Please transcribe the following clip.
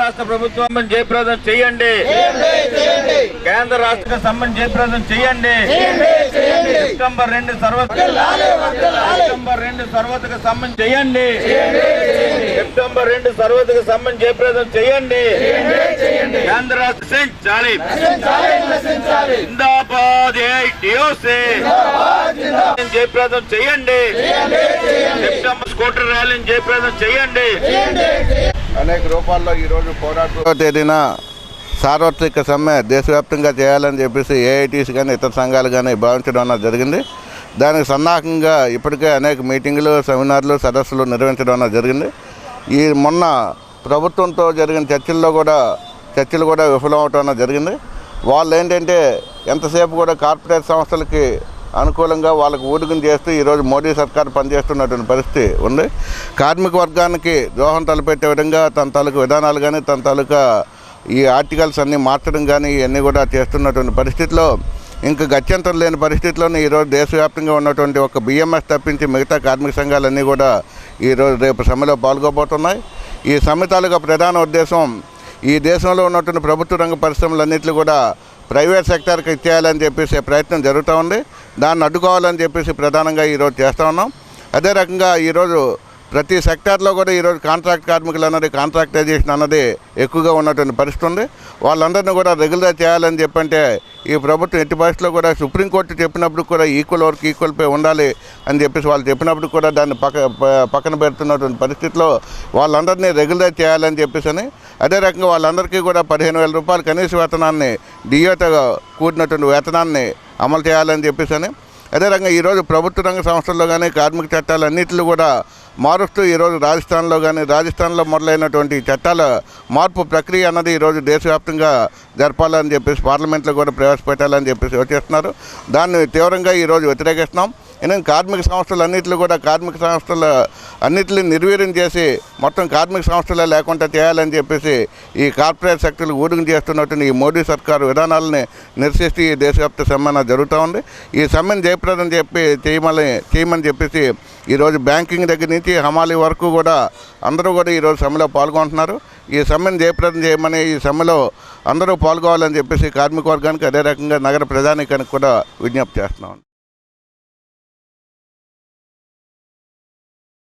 రాష్ట్ర ప్రభుత్వం జయప్రదం చేయండి. కేంద్ర రాష్ట్ర సంబంధం జయప్రదం చేయండి. సెప్టెంబర్ రెండు సర్వత సెప్టెంబర్ రెండు సర్వతకు సంబంధం చేయండి. సెప్టెంబర్ రెండు సర్వతకు సంబంధం జయప్రదం చేయండి. కేంద్ర రాష్ట్ర చాలి జిందాబాద్ ఏఐటిఓసి. జయప్రదం చేయండి. సెప్టెంబర్ స్కూటర్ ర్యాలీని జయప్రదం చేయండి. అనేక రూపాల్లో ఈరోజు పోరాటం తేదీన సార్వత్రిక సమ్మె దేశవ్యాప్తంగా చేయాలని చెప్పేసి ఏఐటీసీ కానీ ఇతర సంఘాలు కానీ భావించడం అన్నది జరిగింది. దానికి సన్నాహకంగా ఇప్పటికే అనేక మీటింగులు సెమినార్లు సదస్సులు నిర్వహించడం అన్నది జరిగింది. ఈ మొన్న ప్రభుత్వంతో జరిగిన చర్చల్లో కూడా చర్చలు కూడా విఫలం అవటం అన్నది జరిగింది. వాళ్ళు ఏంటంటే ఎంతసేపు కూడా కార్పొరేట్ సంస్థలకి అనుకూలంగా వాళ్ళకు ఊడికం చేస్తూ ఈరోజు మోడీ సర్కార్ పనిచేస్తున్నటువంటి పరిస్థితి ఉంది. కార్మిక వర్గానికి ద్రోహం తలపెట్టే విధంగా తన తాలూకు విధానాలు కానీ తన తాలూకా ఈ ఆర్టికల్స్ అన్నీ మార్చడం కానీ ఇవన్నీ కూడా చేస్తున్నటువంటి పరిస్థితిలో ఇంకా గత్యంతరం లేని పరిస్థితిలోనే ఈరోజు దేశవ్యాప్తంగా ఉన్నటువంటి ఒక బిఎంఎస్ తప్పించి మిగతా కార్మిక సంఘాలన్నీ కూడా ఈరోజు రేపు సమ్మెలో పాల్గొబోతున్నాయి ఈ సమ్మె తాలూకా ప్రధాన ఉద్దేశం ఈ దేశంలో ఉన్నటువంటి ప్రభుత్వ రంగ పరిశ్రమలన్నింటినీ కూడా ప్రైవేట్ సెక్టార్కి ఇచ్చేయాలని చెప్పేసి ప్రయత్నం జరుగుతూ ఉంది. దాన్ని అడ్డుకోవాలని చెప్పేసి ప్రధానంగా ఈరోజు చేస్తూ ఉన్నాం. అదే రకంగా ఈరోజు ప్రతి సెక్టార్లో కూడా ఈరోజు కాంట్రాక్ట్ కార్మికులు అన్నది కాంట్రాక్టైజేషన్ అన్నది ఎక్కువగా ఉన్నటువంటి పరిస్థితి ఉంది. వాళ్ళందరినీ కూడా రెగ్యులర్ చేయాలని చెప్పంటే ఈ ప్రభుత్వం ఎట్టి పరిస్థితుల్లో కూడా సుప్రీంకోర్టు చెప్పినప్పుడు కూడా ఈక్వల్ వర్క్ ఈక్వల్ పే ఉండాలి అని చెప్పేసి వాళ్ళు చెప్పినప్పుడు కూడా దాన్ని పక్క పక్కన పెడుతున్నటువంటి పరిస్థితిలో వాళ్ళందరినీ రెగ్యులర్ చేయాలని చెప్పేసి అని అదే రకంగా వాళ్ళందరికీ కూడా పదిహేను వేల రూపాయలు కనీస వేతనాన్ని డియోతో కూడినటువంటి వేతనాన్ని అమలు చేయాలని చెప్పేసి అని. అదే ఈరోజు ప్రభుత్వ రంగ సంస్థల్లో కానీ కార్మిక చట్టాలు అన్నింటిలో కూడా మారుస్తూ ఈరోజు రాజస్థాన్లో కానీ రాజస్థాన్లో మొదలైనటువంటి చట్టాల మార్పు ప్రక్రియ అన్నది ఈరోజు దేశవ్యాప్తంగా జరపాలని చెప్పేసి పార్లమెంట్లో కూడా ప్రవేశపెట్టాలని చెప్పేసి వచ్చేస్తున్నారు దాన్ని తీవ్రంగా ఈరోజు వ్యతిరేకిస్తున్నాం. ఎందుకంటే కార్మిక సంస్థలు అన్నింటిలో కూడా కార్మిక సంస్థల అన్నింటినీ నిర్వీర్యం చేసి మొత్తం కార్మిక సంస్థలే లేకుండా చేయాలని చెప్పేసి ఈ కార్పొరేట్ సెక్టర్లు ఊడికం చేస్తున్నటువంటి ఈ మోడీ సర్కారు విధానాలని నిరసిస్తూ ఈ దేశవ్యాప్త సమ్మెన జరుగుతూ ఉంది. ఈ సమ్మెను జయప్రదం చెప్పి చేయమని చేయమని చెప్పేసి ఈరోజు బ్యాంకింగ్ దగ్గర నుంచి హమాలి వరకు కూడా అందరూ కూడా ఈరోజు సమ్మెలో పాల్గొంటున్నారు. ఈ సమ్మెను జయప్రదం చేయమని ఈ సమ్మెలో అందరూ పాల్గొవాలని చెప్పేసి కార్మిక వర్గానికి అదే రకంగా నగర ప్రజానికానికి కూడా విజ్ఞప్తి చేస్తున్నాం.